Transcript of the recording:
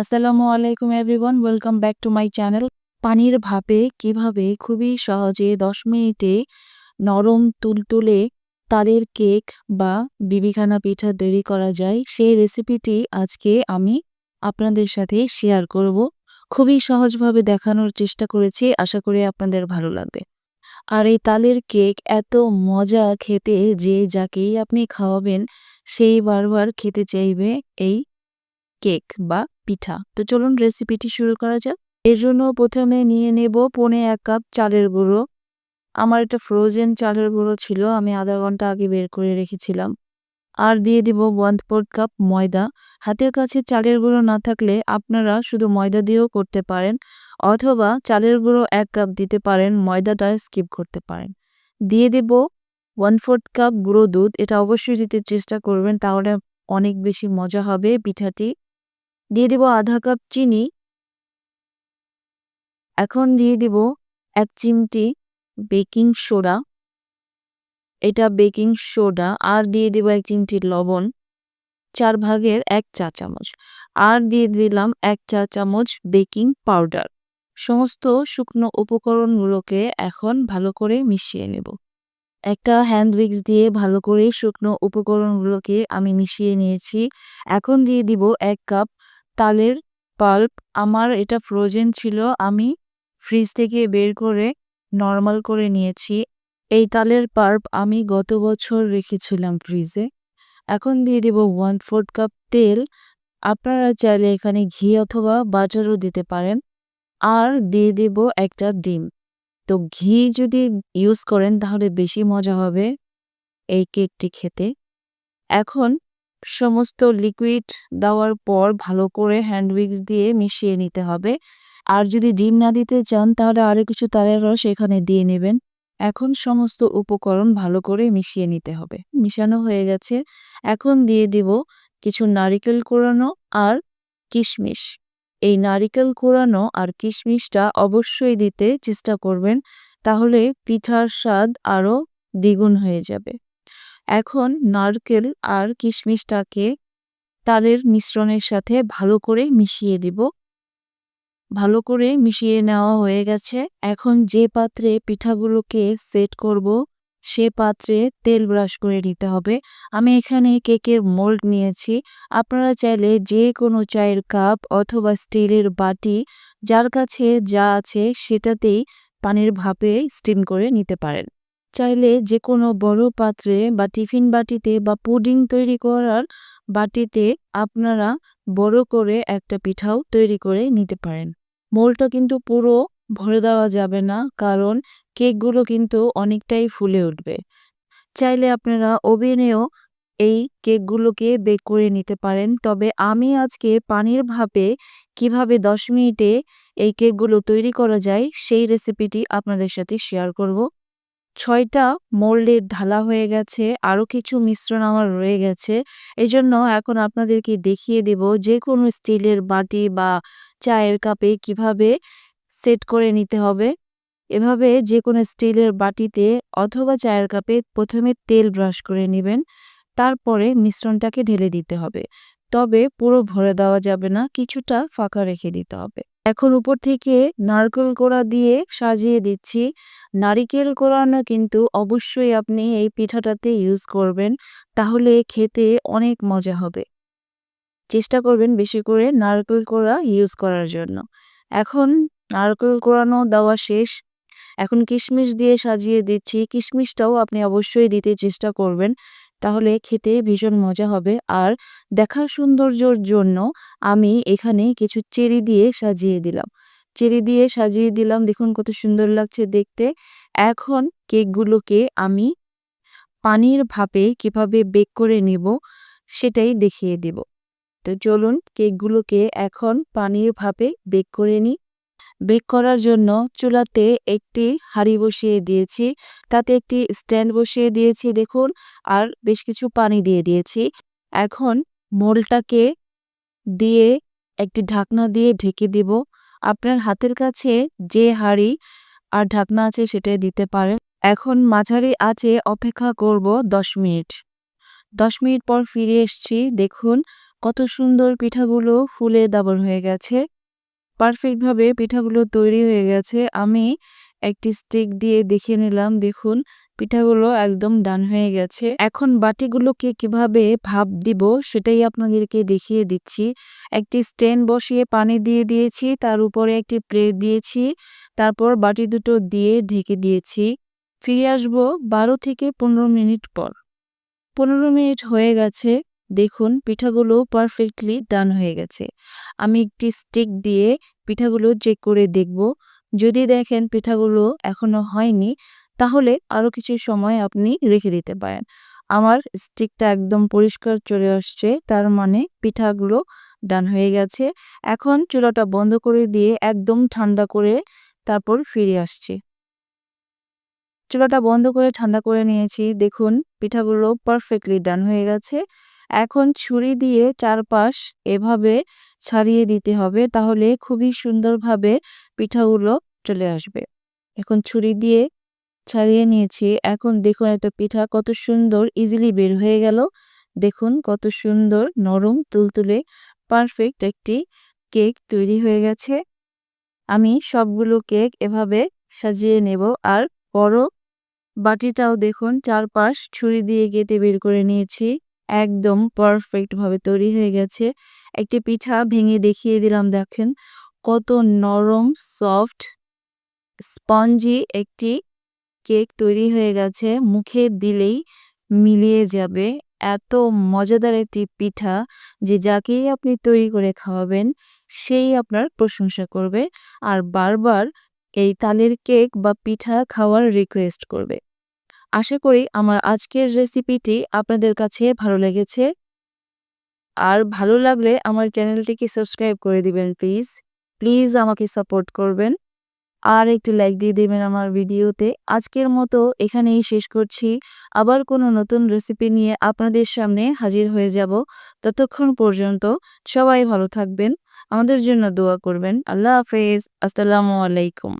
আসসালামু আলাইকুম everyone, welcome back to my channel. পানির ভাপে কীভাবে খুবই সহজে দশ মিনিটে নরম তুলতুলে তালের কেক বা বিবিখানা পিঠা তৈরি করা যায়, সেই রেসিপিটি আজকে আমি আপনাদের সাথে শেয়ার করব। খুবই সহজভাবে দেখানোর চেষ্টা করেছি, আশা করি আপনাদের ভালো লাগবে। আর এই তালের কেক এত মজা খেতে যে যাকেই আপনি খাওয়াবেন, সেই বারবার খেতে চাইবে এই কেক বা পিঠা। তো চলুন রেসিপিটি শুরু করা যাক। এর জন্য প্রথমে নিয়ে নেব পনে এক কাপ চালের গুঁড়ো। আমার এটা ফ্রোজেন চালের গুঁড়ো ছিল, আমি আধা ঘণ্টা আগে বের করে রেখেছিলাম। আর দিয়ে দিব ওয়ান ফোর্থ কাপ ময়দা। হাতের কাছে চালের গুঁড়ো না থাকলে আপনারা শুধু ময়দা দিয়েও করতে পারেন, অথবা চালের গুঁড়ো এক কাপ দিতে পারেন, ময়দাটা স্কিপ করতে পারেন। দিয়ে দেব ওয়ান ফোর্থ কাপ গুঁড়ো দুধ। এটা অবশ্যই দিতে চেষ্টা করবেন, তাহলে অনেক বেশি মজা হবে পিঠাটি। দিয়ে দিব আধা কাপ চিনি। এখন দিয়ে দিব এক চিমটি বেকিং সোডা। এটা বেকিং সোডা, আর দিয়ে দিব এক চিমটি লবণ, চার ভাগের এক চা চামচ। আর দিয়ে দিলাম এক চা চামচ বেকিং পাউডার। সমস্ত শুকনো উপকরণগুলোকে এখন ভালো করে মিশিয়ে নেব। একটা হ্যান্ড উইক্স দিয়ে ভালো করে শুকনো উপকরণগুলোকে আমি মিশিয়ে নিয়েছি। এখন দিয়ে দিব এক কাপ তালের পাল্প, আমার এটা ফ্রোজেন ছিল, আমি ফ্রিজ থেকে বের করে নর্মাল করে নিয়েছি। এই তালের পাল্প আমি গত বছর রেখেছিলাম ফ্রিজে এখন দিয়ে দিব ওয়ান ফোর্থ কাপ তেল। আপনারা চাইলে এখানে ঘি অথবা বাটারও দিতে পারেন। আর দিয়ে দেব একটা ডিম। তো ঘি যদি ইউজ করেন তাহলে বেশি মজা হবে এই কেকটি খেতে। এখন সমস্ত লিকুইড দেওয়ার পর ভালো করে হ্যান্ড উইক্স দিয়ে মিশিয়ে নিতে হবে। আর যদি ডিম না দিতে চান, তাহলে আরও কিছু তালের রস এখানে দিয়ে নেবেন। এখন সমস্ত উপকরণ ভালো করে মিশিয়ে নিতে হবে। মিশানো হয়ে গেছে। এখন দিয়ে দিব কিছু নারিকেল কোরানো আর কিশমিশ। এই নারিকেল কোরানো আর কিশমিশটা অবশ্যই দিতে চেষ্টা করবেন, তাহলে পিঠার স্বাদ আরও দ্বিগুণ হয়ে যাবে। এখন নারকেল আর কিশমিশটাকে তালের মিশ্রণের সাথে ভালো করে মিশিয়ে দিব। ভালো করে মিশিয়ে নেওয়া হয়ে গেছে। এখন যে পাত্রে পিঠাগুলোকে সেট করব, সে পাত্রে তেল ব্রাশ করে নিতে হবে। আমি এখানে কেকের মোল্ড নিয়েছি। আপনারা চাইলে যে কোনো চায়ের কাপ অথবা স্টিলের বাটি যার কাছে যা আছে সেটাতেই পানির ভাপে স্টিম করে নিতে পারেন। চাইলে যে কোনো বড় পাত্রে বা টিফিন বাটিতে বা পুডিং তৈরি করার বাটিতে আপনারা বড় করে একটা পিঠাও তৈরি করে নিতে পারেন। মোলটা কিন্তু পুরো ভরে দেওয়া যাবে না, কারণ কেকগুলো কিন্তু অনেকটাই ফুলে উঠবে। চাইলে আপনারা ওভেনেও এই কেকগুলোকে বেক করে নিতে পারেন। তবে আমি আজকে পানির ভাপে কীভাবে দশ মিনিটে এই কেকগুলো তৈরি করা যায় সেই রেসিপিটি আপনাদের সাথে শেয়ার করব। ছয়টা মোল্ডের ঢালা হয়ে গেছে আরও কিছু মিশ্রণ আমার রয়ে গেছে। এই জন্য এখন আপনাদেরকে দেখিয়ে দেব যে কোনো স্টিলের বাটি বা চায়ের কাপে কীভাবে সেট করে নিতে হবে। এভাবে যে কোনো স্টিলের বাটিতে অথবা চায়ের কাপে প্রথমে তেল ব্রাশ করে নেবেন, তারপরে মিশ্রণটাকে ঢেলে দিতে হবে। তবে পুরো ভরে দেওয়া যাবে না, কিছুটা ফাঁকা রেখে দিতে হবে। এখন উপর থেকে নারকেল কোড়া দিয়ে সাজিয়ে দিচ্ছি। নারিকেল কোড়ানো কিন্তু অবশ্যই আপনি এই পিঠাটাতে ইউজ করবেন, তাহলে খেতে অনেক মজা হবে। চেষ্টা করবেন বেশি করে নারকেল কোড়া ইউজ করার জন্য। এখন নারকেল কোড়ানো দেওয়া শেষ। এখন কিশমিশ দিয়ে সাজিয়ে দিচ্ছি। কিশমিশটাও আপনি অবশ্যই দিতে চেষ্টা করবেন। তাহলে খেতে ভীষণ মজা হবে। আর দেখার সৌন্দর্যর জন্য আমি এখানে কিছু চেরি দিয়ে সাজিয়ে দিলাম। চেরি দিয়ে সাজিয়ে দিলাম, দেখুন কত সুন্দর লাগছে দেখতে। এখন কেকগুলোকে আমি পানির ভাপে কীভাবে বেক করে নেব সেটাই দেখিয়ে দেব। তো চলুন কেকগুলোকে এখন পানির ভাপে বেক করে নিই। বেক করার জন্য চুলাতে একটি হাঁড়ি বসিয়ে দিয়েছি। তাতে একটি স্ট্যান্ড বসিয়ে দিয়েছি, দেখুন, আর বেশ কিছু পানি দিয়ে দিয়েছি। এখন মোলটাকে দিয়ে একটি ঢাকনা দিয়ে ঢেকে দিব। আপনার হাতের কাছে যে হাঁড়ি আর ঢাকনা আছে সেটাই দিতে পারেন। এখন মাঝারি আছে অপেক্ষা করব দশ মিনিট। দশ মিনিট পর ফিরে এসছি, দেখুন, কত সুন্দর পিঠাগুলো ফুলে দাবর হয়ে গেছে। পারফেক্টভাবে পিঠাগুলো তৈরি হয়ে গেছে। আমি একটি স্টিক দিয়ে দেখে নিলাম, দেখুন, পিঠাগুলো একদম ডান হয়ে গেছে। এখন বাটিগুলোকে কীভাবে ভাপ দিব সেটাই আপনাদেরকে দেখিয়ে দিচ্ছি। একটি স্ট্যান্ড বসিয়ে পানি দিয়ে দিয়েছি, তার উপরে একটি প্লেট দিয়েছি, তারপর বাটি দুটো দিয়ে ঢেকে দিয়েছি। ফিরে আসব বারো থেকে পনেরো মিনিট পর। পনেরো মিনিট হয়ে গেছে দেখুন, পিঠাগুলো পারফেক্টলি ডান হয়ে গেছে। আমি একটি স্টিক দিয়ে পিঠাগুলো চেক করে দেখব। যদি দেখেন পিঠাগুলো এখনও হয়নি, তাহলে আরও কিছু সময় আপনি রেখে দিতে পারেন। আমার স্টিকটা একদম পরিষ্কার চলে আসছে, তার মানে পিঠাগুলো ডান হয়ে গেছে। এখন চুলাটা বন্ধ করে দিয়ে একদম ঠান্ডা করে তারপর ফিরে আসছি। চুলাটা বন্ধ করে ঠান্ডা করে নিয়েছি। দেখুন, পিঠাগুলো পারফেক্টলি ডান হয়ে গেছে। এখন ছুরি দিয়ে চারপাশ এভাবে ছাড়িয়ে দিতে হবে, তাহলে খুবই সুন্দরভাবে পিঠাগুলো চলে আসবে। এখন ছুরি দিয়ে ছাড়িয়ে নিয়েছি। এখন দেখুন একটা পিঠা কত সুন্দর ইজিলি বের হয়ে গেল। দেখুন কত সুন্দর, নরম, তুলতুলে পারফেক্ট একটি কেক তৈরি হয়ে গেছে। আমি সবগুলো কেক এভাবে সাজিয়ে নেব। আর বড় বাটিটাও দেখুন, চারপাশ ছুরি দিয়ে কেটে বের করে নিয়েছি। একদম পারফেক্টভাবে তৈরি হয়ে গেছে। একটি পিঠা ভেঙে দেখিয়ে দিলাম, দেখেন। কত নরম সফট স্পঞ্জি একটি কেক তৈরি হয়ে গেছে। মুখে দিলেই মিলিয়ে যাবে। এত মজাদার একটি পিঠা যে যাকেই আপনি তৈরি করে খাওয়াবেন, সেই আপনার প্রশংসা করবে। আর বারবার এই তালের কেক বা পিঠা খাওয়ার রিকোয়েস্ট করবে। আশা করি আমার আজকের রেসিপিটি আপনাদের কাছে ভালো লেগেছে। আর ভালো লাগলে আমার চ্যানেলটিকে সাবস্ক্রাইব করে দিবেন প্লিজ প্লিজ আমাকে সাপোর্ট করবেন। আর একটু লাইক দিয়ে দেবেন আমার ভিডিওতে আজকের মতো এখানেই শেষ করছি। আবার কোনো নতুন রেসিপি নিয়ে আপনাদের সামনে হাজির হয়ে যাব। ততক্ষণ পর্যন্ত সবাই ভালো থাকবেন। আমাদের জন্য দোয়া করবেন। আল্লাহ হাফেজ। আসসালামু আলাইকুম।